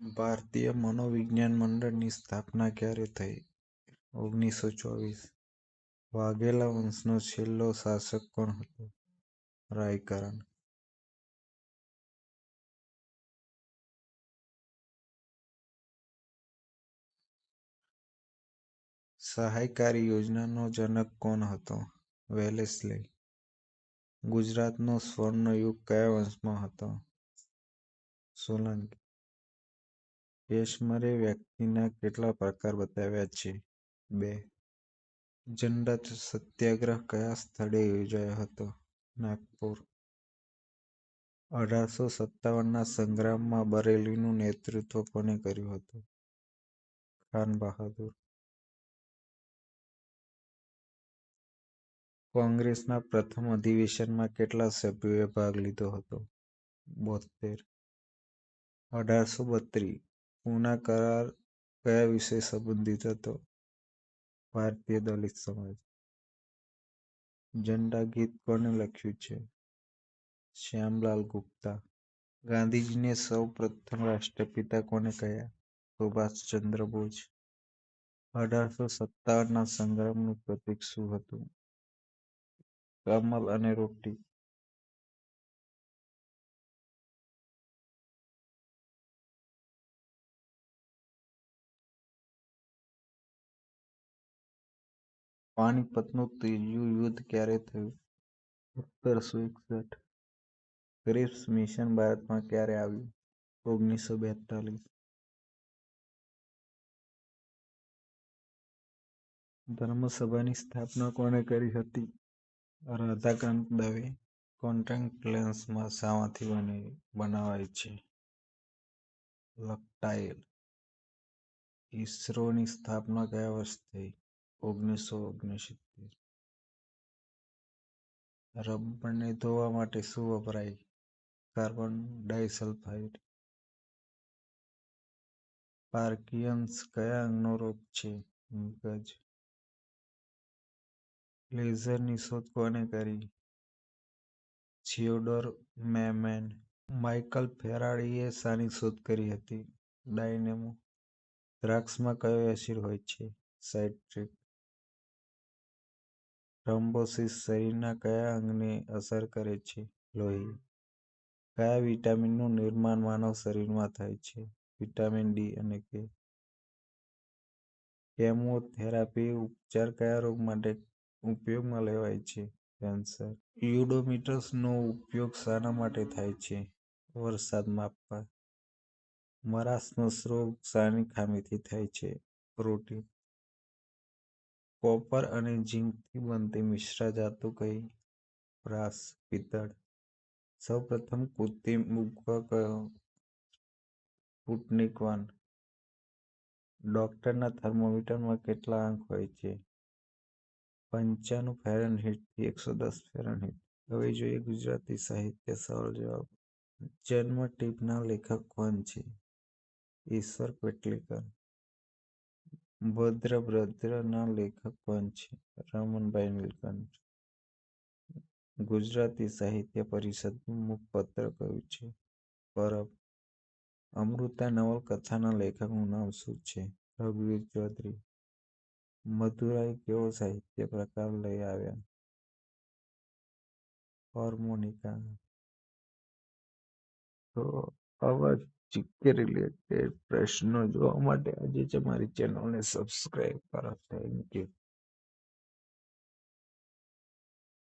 ભારતીય મનોવિજ્ઞાન મંડળની સ્થાપના ક્યારે થઈ? ઓગણીસો ચોવીસ. વાઘેલા વંશનો છેલ્લો શાસક કોણ હતો? રાયકરણ. સહાયકારી યોજનાનો જનક કોણ હતો? વેલેસ્લી. ગુજરાતનો સ્વર્ણયુગ કયા વંશમાં હતો? સોલંકી. યેશમરે વ્યક્તિના કેટલા પ્રકાર બતાવ્યા છે? બે. ઝંડા સત્યાગ્રહ કયા સ્થળે યોજાયો હતો? નાગપુર. અઢારસો સત્તાવનના સંગ્રામમાં બરેલીનું નેતૃત્વ કોને કર્યું હતું? ખાન બહાદુર. કોંગ્રેસના પ્રથમ અધિવેશનમાં કેટલા સભ્યોએ ભાગ લીધો હતો? બોતેર અઢારસો બત્રીસ પૂના કરાર કયા વિષય સંબંધિત હતો? ભારતીય દલિત સમાજ. ઝંડા ગીત કોને લખ્યું છે? શ્યામલાલ ગુપ્તા. ગાંધીજીને સૌ પ્રથમ રાષ્ટ્રપિતા કોને કહ્યા? સુભાષચંદ્ર બોઝ. અઢારસો સત્તાવનના સંગ્રામનું પ્રતીક શું હતું? કમલ અને રોટી. પાણીપતનું ત્રીજું યુદ્ધ ક્યારે થયું? સત્તરસો એકસઠ. ક્રિપ્સ મિશન ભારતમાં ક્યારે આવ્યું? ઓગણીસો બેતાલીસ. ધર્મસભાની સ્થાપના કોણે કરી હતી? રાધાકાંત દવે. કોન્ટેક્ટ લેન્સ શામાંથી બનાવાય છે? લક્ટાઇલ. ઈસરોની સ્થાપના કયા વર્ષે થઈ? ઓગણીસો ઓગણસિત્તેર. રબરને ધોવા માટે શું વપરાય? કાર્બન ડાયસલ્ફાઇડ પાર્કિયન્સ કયા અંગનો રોગ છે? મગજ. લેઝરની શોધ કોને કરી? થિયોડોર મેમેન માઇકલ ફેરાડીએ શાની શોધ કરી હતી? ડાયનેમો. દ્રાક્ષમાં કયો એસિડ હોય છે? સાઇટ્રિક. થ્રોમ્બોસિસ શરીરના કયા અંગને અસર કરે છે? લોહી. કયા વિટામિનનું નિર્માણ માનવ શરીરમાં થાય છે? વિટામિન ડી અને કે. કેમોથેરાપી ઉપચાર કયા રોગ માટે ઉપયોગમાં લેવાય છે? કેન્સર. યુડોમીટર્સનો ઉપયોગ શાના માટે થાય છે? વરસાદ માપવા. મરાસમસ રોગ શાની ખામીથી થાય છે? પ્રોટીન. કોપર અને ઝીંકથી બનતી મિશ્રધાતુ કઈ? બ્રાસ. પિત્તળ. સૌ પ્રથમ કૃત્રિમ ઉપગ્રહ કયો? Sputnik one. ડોક્ટરના થર્મોમીટરમાં કેટલા અંક હોય છે? પંચાણું ફેરનહીટથી એકસો દસ ફેરનહીટ. હવે જોઈએ ગુજરાતી સાહિત્ય સવાલ જવાબ. જન્મ ટીપના લેખક કોણ છે? ઈશ્વર પેટલીકર. ભદ્રંભદ્રના લેખક પણ છે? રમણભાઈ નીલકંઠ. ગુજરાતી સાહિત્ય પરિષદનું મુખપત્ર કયું છે? પરબ. અમૃતા નવલકથાના લેખકનું નામ શું છે? રઘુવીર ચૌધરી. મધુરાઈ કેવો સાહિત્ય પ્રકાર લઈ આવ્યા? હોર્મોનિકા તો આવા જીકે રિલેટેડ પ્રશ્નો જોવા માટે આજે જ અમારી ચેનલને સબસ્ક્રાઈબ કરો. Thank you